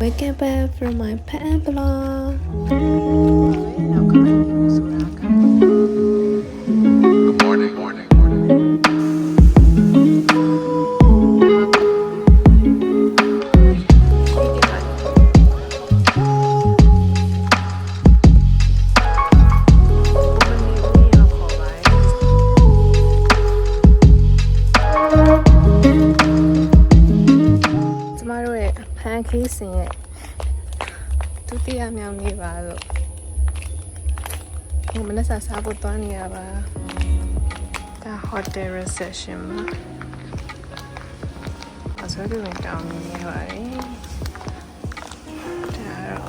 Welcome back from my pet ဟိုမနက်စာစားဖို့တွားနေရပါဒါ hotel reception မှာအစောတူဝင်တောင်းနေပါတယ်ဒါတော့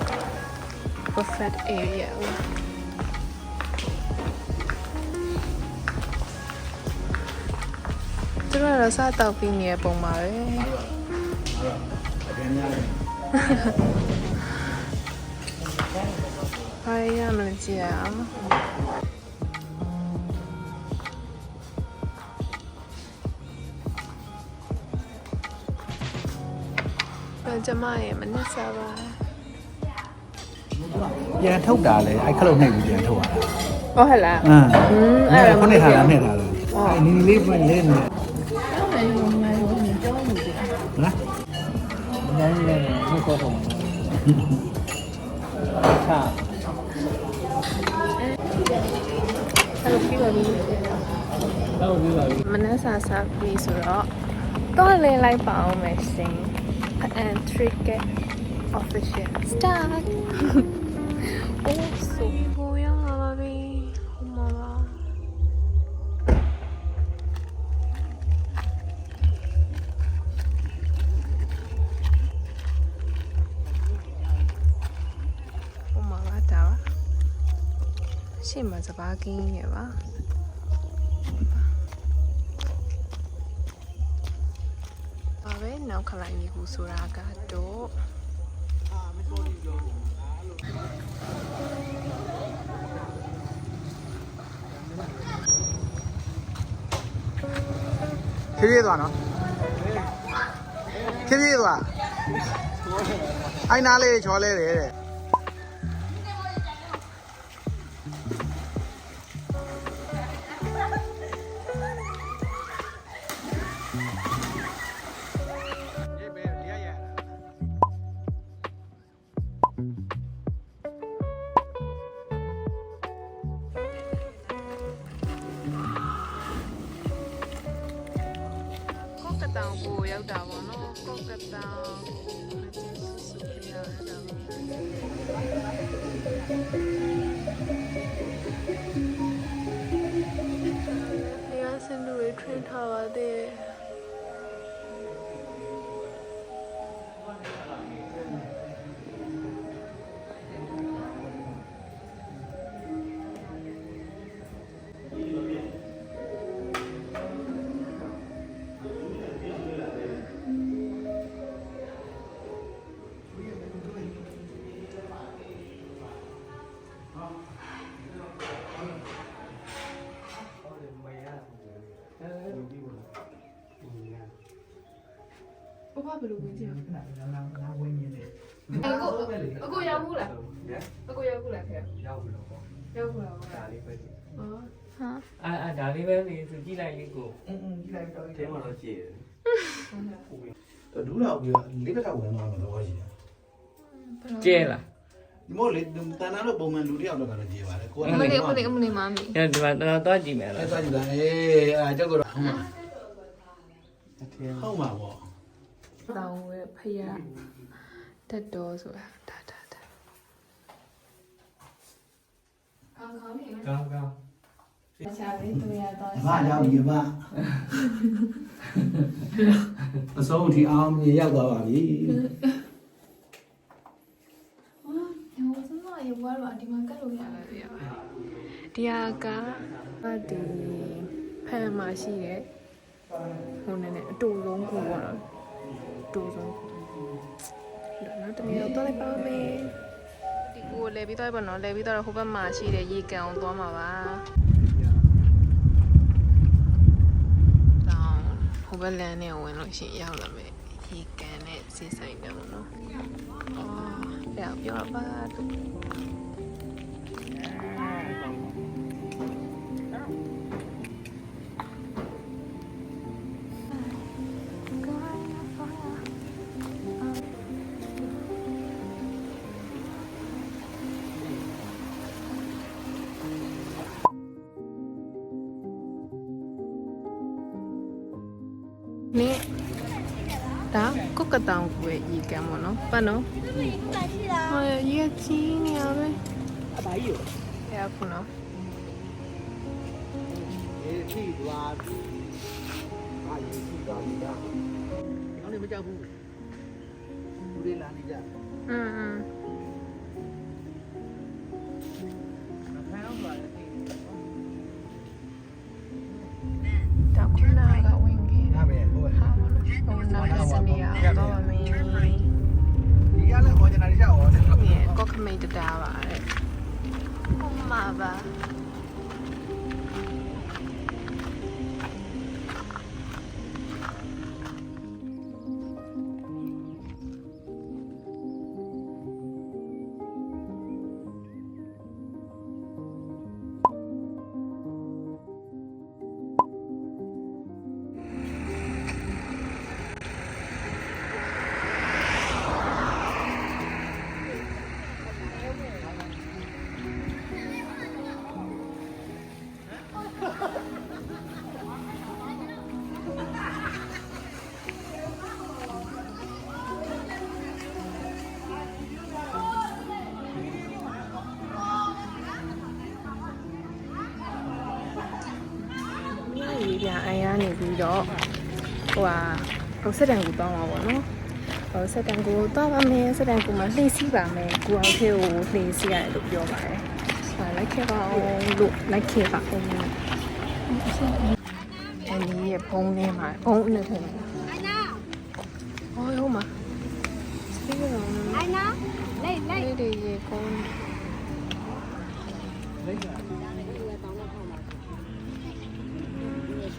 buffet area ပါသူတို့ကတော့စားတောက်ပြီးနေတဲ့ပုံပါပဲဘာရမလဲကြည့်ရအောင် မရဲ့မနက်စာပါပြန်ထုတ်တာလေအဲ့ခလုတ်နှိပ်ပြီးပြန်ထုတ်ရတာဟုတ်ဟဲ့လားအင်းอืมအဲ့ဒါခုနှစ်ထားတာနှစ်ထားလို့အဲ့နီနီလေးပြန်လေးနေလားညနေနဲ့ဒီကောတော့ချာအဲ့လိုပြီးပါပြီတော့ပြီးပါပြီမနက်စာစားပြီဆိုတော့တော့လဲလိုက်ပါအောင်မယ်ရှင် and trick official start အိုးဆိုကိုရမှာပါပြီဟိုမှာပါဟိုမှာပါဒါပါရှေ့မှာစပါးက င်းရပါပါပဲနောက်ခလိုက်နေခုဆိုတာကတော့ဖြည်းဖြည်းသွားနော်ဖြည်းဖြည်းသွားအိုင်နာလေးချော်လဲတယ်တဲ့ င်ကိုရောက်တာပေါ့နော်ကောက်ကတောင်မကျစုစုပြရတာပါနေရာစင်တို့ထွင်ထားပါတဲ့ဘ ဘဘယ်လိုဝင်ကြည့်နာနာနာဝင်းနေတယ်အကိုအကိုရောက်ဘူးလားအကိုရောက်ဘူးလားခင်ရောက်ပြီတော့ပေါ့ရောက်ဘူးလားဟောဒါလေးပဲကြည့်ဟာအာအာဒါလေးပဲလေသူကြည့်လိုက်လေးကိုအင်းအင်းကြည့်လိုက်တော့အဲမှာတော့ကြည့်တယ်ဒူးတော့ပြီးလေးဘက်ကဝင်သွားမှာတော့ရှိတယ်ကျဲလားဒီမို့လေတန်နာလို့ပုံမှန်လူတယောက်တော့ကတော့ကြည်ပါတယ်ကိုကအမလေးအမလေးအမလေးမမီအဲဒီမှာတော့တော့ကြည့်မယ်အဲ့လားသွားကြည့်တာအေးအဲ့ကြောက်ကတော့ဟုတ်မှာအထင်ဟုတ်မှာပေါ့ တောင်ဝဲဖရတက်တော်ဆိုတာဒါဒါဒါခေါင်းခေါင်းနေကောင်းကောင်းချာလေးတွေ့ရတော့ဘာကြောင့်ဒီဘာအစုံအထိအောင်မြေရောက်သွားပါပြီဟာညောစမရေဘွားတော့ဒီမှာကတ်လို့ရပါပြီဒီဟာကဒီဖန်မှာရှိတဲ့ဟိုနည်းနည်းအတူဆုံးကူပေါ့နော်အ တူဆုံးကူနောက်တစ်မျိုးတော့လိုက်ပါမယ်ဒီကူကိုလဲပြီးတော့ပေါ့နော်လဲပြီးတော့ဟိုဘက်မှာရှိတဲ့ရေကန်အောင်သွားမှာပါတောင်းဟိုဘက်လမ်းနဲ့ဝင်လို့ရှိရင်ရောက်လာမယ်ရေကန်နဲ့စီဆိုင်တယ်ပေါ့နော်အော်ပြောပြောပါ ကုတ်ကတောင်ကူရဲ့ရေကန်ပေါ့နော်ပတ်နော်ဟောရေကြီးနေရပဲအပါကြီးရောရခုနော်အေးထိသွားပြီအာရေထိသွားပြီလားဒီကောင်လေးမကြောက်ဘူးဘူးလေးလာနေကြอืม ဟို ပြီးတော့ဟိုဟာဟိုစက်တန်ကူတောင်းပါပေါ့နော်ဟိုစက်တန်ကူတောင်းပါမယ်စက်တန်ကူမှာလှည့်စီးပါမယ်ကိုအောင်သေးကိုလှည့်စီးရတယ်လို့ပြောပါတယ်ဟာလိုက်ခဲ့ပါအောင်လို့လိုက်ခဲ့ပါအောင်အန်ဒီရဲ့ဘုံထဲမှာဘုံနဲ့ထဲမှာအိုင်နာဟောရောမှာစပီးရောအိုင်နာလိုက်လိုက်လေးရေကုန်းခုနက In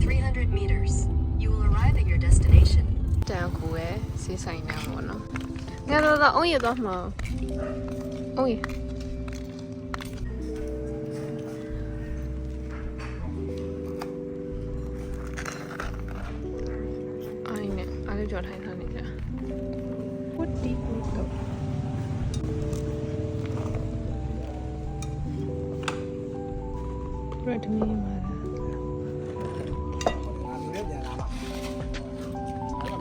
300 meters, you will arrive at your destination. တန်ကူရဲ့စေးဆိုင်နေမှာပေါ့နော်။ငါတော့တော့အုံးရတော့မှာ။အုံးရအိုင်းနဲ့အားလေးကြော်ထိုင်ထားနေကြ။ What did we go? ရတ်မီမာလာငါလူလည်းပြန်လာပါ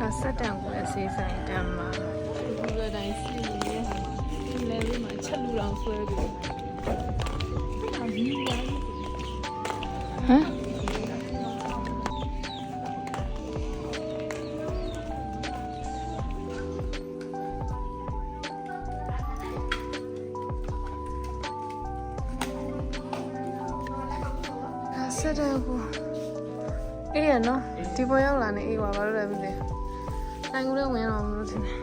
ဒါစက်တန်ကိုလည်းဆေးဆိုင်တမ်းမှာဒီလိုတိုင်းစီးနေတဲ့ဟာမှာဒီလေလေးမှာချက်လူတော်ဆွဲပြီးအမီးလာ ဒါစက်တန်ကိုအေးရနော်ဒီပေါ်ရောက်လာနေအေးပါဘာလို့လဲမသိဘူးနိုင်ကူလည်းဝင်တော့မလို့ထင်တယ်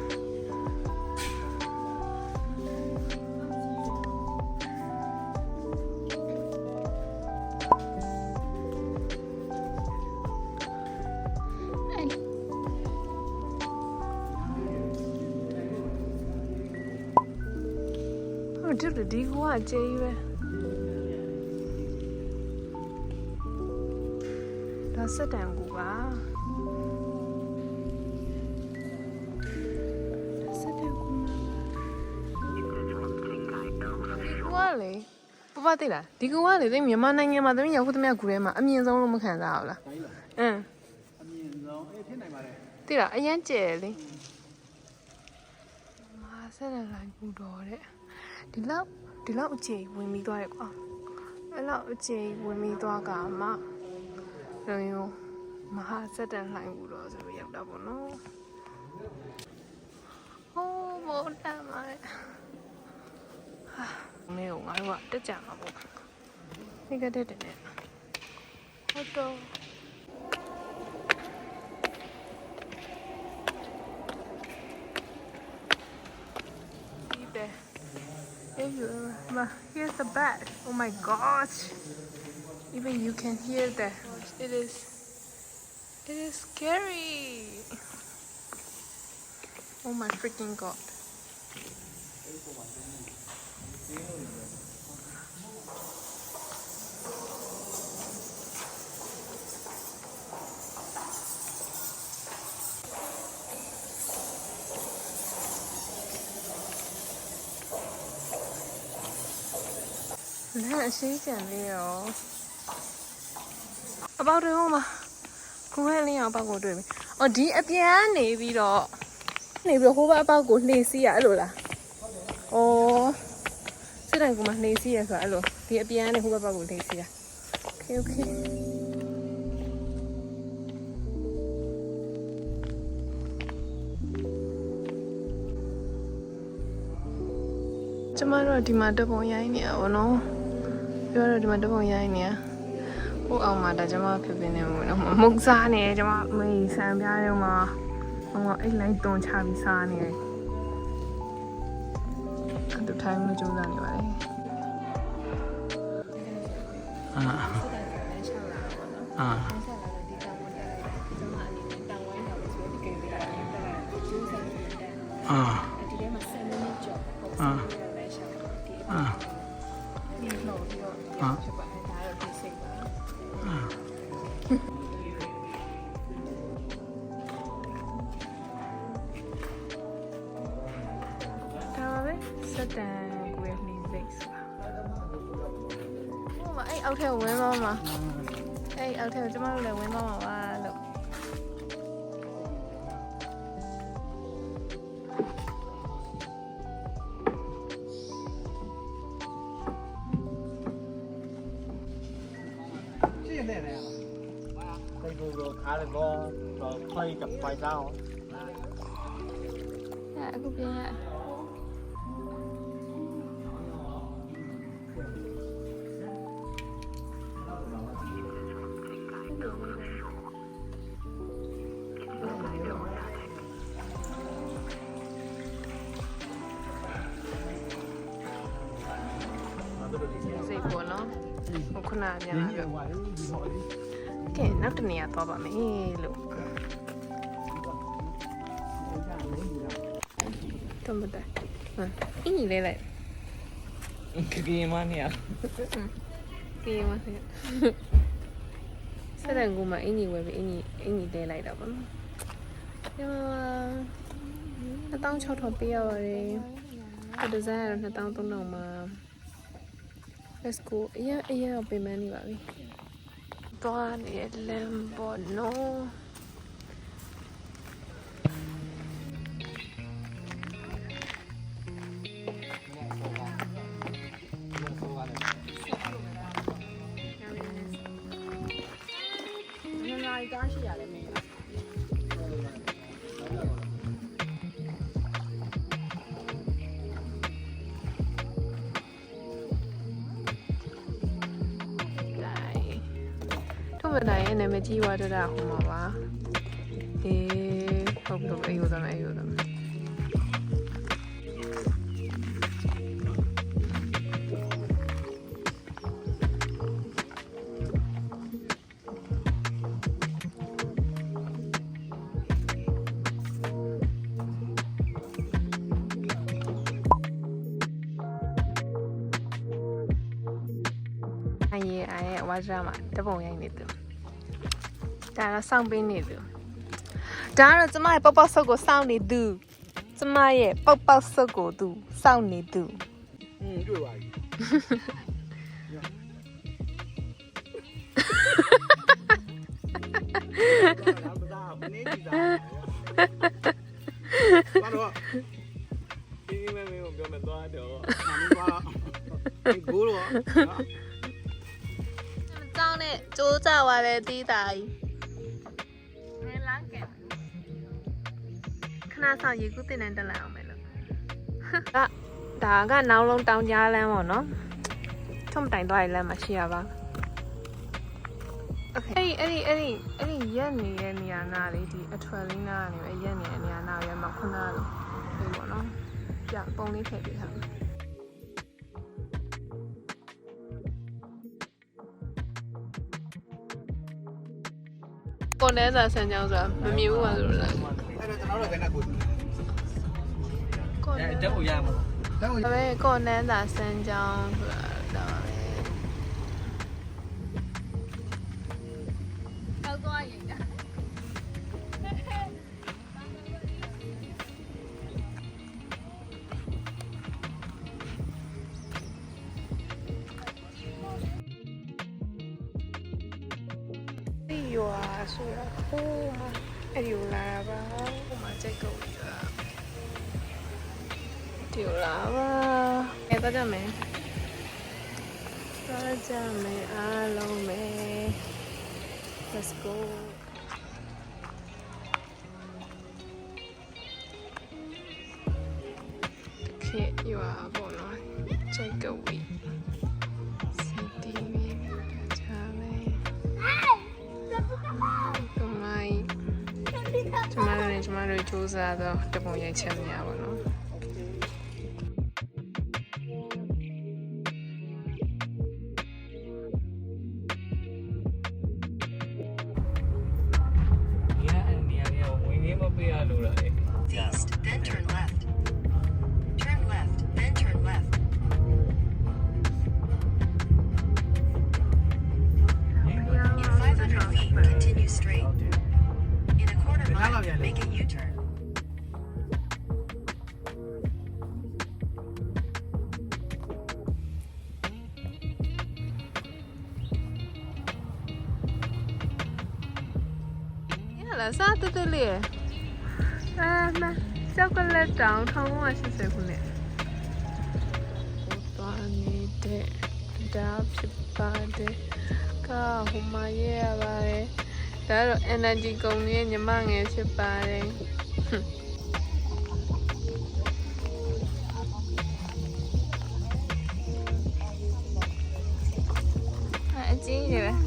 ဟိုဒီဒီကွာကျေးပဲ ဒါစက်တန်ကူပါဒါစက်တန်ကူဒီကွာလေပပသိလားဒီကွာလေသိမြန်မာနိုင်ငံမှာသမီးရောက်ခုသမီးကူထဲမှာအမြင့်ဆုံးလို့မခံစားဘူးလားအင်းအမြင့်ဆုံးအေးဖြစ်နိုင်ပါတယ်သိလားအရန်ကျယ်လေမာဆက်တဲ့လိုင်းပူတော်တဲ့ဒီလောက်ဒီလောက်အကျယ်ဝင်ပြီးသွားတယ်ကွာအဲ့လောက်အကျယ်ဝင်ပြီးသွားကမှ လောယုံမဟာဆက်တဲ့လိုင်းပူတော်ဆိုပြီးရောက်တာပေါ့နော်ဟိုးဘောတမ်းပါလေဟာမင်းကငါတို့ကတက်ကြမှာပေါ့ဒီကတက်တယ်ဟုတ်တော့ Be there. Here you are. Ma, Here's the bat. Oh my gosh. Even you can hear the It is It is scary Oh my freaking god လမ်းအရှိကျန်လေးရောအ ပေါက်တွေဟိုမှာကိုယ်ရဲ့လင်းအောင်အပေါက်ကိုတွေ့ပြီ။အော်ဒီအပြန်ကနေပြီးတော့နေပြီးတော့ဟိုဘက်အပေါက်ကိုလှေစီးရအဲ့လိုလား။အော်စစ်တိုင်ကမှလှေစီးရဆိုတာအဲ့လိုဒီအပြန်ကနေဟိုဘက်အပေါက်ကိုလှေစီးရ။ Okay okay ကျမတို့ဒီမှာတပ်ပုံရိုင်းနေရပါတော့။ပြောတော့ဒီမှာတပ်ပုံရိုင်းနေရ။ ဟိုအောင်မှာဒါကျမဖြစ်ဖြစ်နေမှာနော်။မုတ်စားနေကျမမေးဆန်ပြားတော့မှာဟိုအိတ်လိုက်တွန်ချပြီးစားနေတယ်။အဲ့ဒါထိုင်မကြိုးစားနေပါလေ။အာအာအာအာအာ ပဲစက်တန်ကိုရဲ့နှီးစိတ်ဆိုတာဟိုမှာအဲ့အောက်ထဲကိုဝင်သွားမှာအဲ့အောက်ထဲကိုကျမတို့လည်းဝင်သွားမှာပါ နကပြန်လာပြောဟိုဒီဟောလေးကဲနောက်တစ်နေရာသွားပါမယ်လို့တမတာဟမ်အင်းကြီးလေးလိုက်ကကြီးမနေရကေးမစေစတဲ့ကူမှာအင်းကြီးဝယ်ပြီးအင်းကြီးအင်းကြီးတဲလိုက်တာပေါ့နော်ညမ1600ထောင်ပေးရပါတယ်ဒီဇိုင်းကတော့2300မှာ let's go အရင်အရင်တော့ပြင်မနေပါပြီသွားနေလမ်းပေါ်နော် တိုင်းရဲ့နာမည်ကြီးဝါဒတာဟိုမှာပါအေးဟုတ်တော့အေးဟုတ်တယ်အေးဟုတ်တယ်အရေးအရဲ့ဝါဒတာမှာတပုံရိုက်နေသူ ဒါတော့စောင့်ပေးနေသူဒါကတော့ကျမရဲ့ပေါက်ပေါက်ဆုပ်ကိုစောင့်နေသူကျမရဲ့ပေါက်ပေါက်ဆုပ်ကိုသူစောင့်နေသူอืมတွေ့ပါပြီလာမသားမနေကြည့်တာဘာလို့ဒီမဲမဲကိုပြောမယ်သွားတော့အမင်းသွားဒီကိုတော့ကျောင်းနဲ့ကြိုးကြသွားတဲ့တီးတာကြီး ခဏဆောင်ရေကူးတင်နိုင်တလားအောင်မယ်လို့ကဒါကနောက်လုံးတောင်ကြားလမ်းပေါ့နော်ထုံတိုင်သွားရလမ်းမှာရှိရပါအဲ့ဒီအဲ့ဒီအဲ့ဒီအဲ့ဒီရက်နေတဲ့နေရာနာလေးဒီအထွယ်လေးနာကနေပဲရက်နေတဲ့နေရာနာရဲ့မှာခုနကလေးပေါ့နော်ပြပုံလေးထည့်ပေးထားပါပေါ်နေစားဆန်ကြောင်းဆိုတာမမြင်ဘူးပါဆိုလို့လား အဲ့တော့ကျွန်တော်တို့ဘယ်နဲ့ကိုကွန်ဒန်တက်ဖို့ရမှာတော့ဒါပဲကွန်ဒန်ဆာဆန်ကြောင်းဆိုတာဒါပါပဲတောက်သွားရင်ဒါဒီရွာဆိုတာဟိုးမှာ အဲ့ဒီကိုလာတာပါဟိုမှာကြိတ်ကုန်ရွာဒီကိုလာပါအဲ့တော့ကြမယ်တော့ကြမယ်အားလုံးပဲ let's go ကျမတို့နဲ့ကျမတို့စူးစမ်းတော့တပုံရိုက်ချက်များပါတော့ ရလားစားတူတူလေးအာမကျောက်ကလက်တောင်1980ခုနှစ်ဟိုသွားနေတဲ့ဒါဖြစ်ပါတယ်ကဟိုမှာရရပါတယ်ဒါတော့ energy ကုန်ရဲ့ညီမငယ်ဖြစ်ပါတယ်ဟွန်းအကြီးကြီးပဲ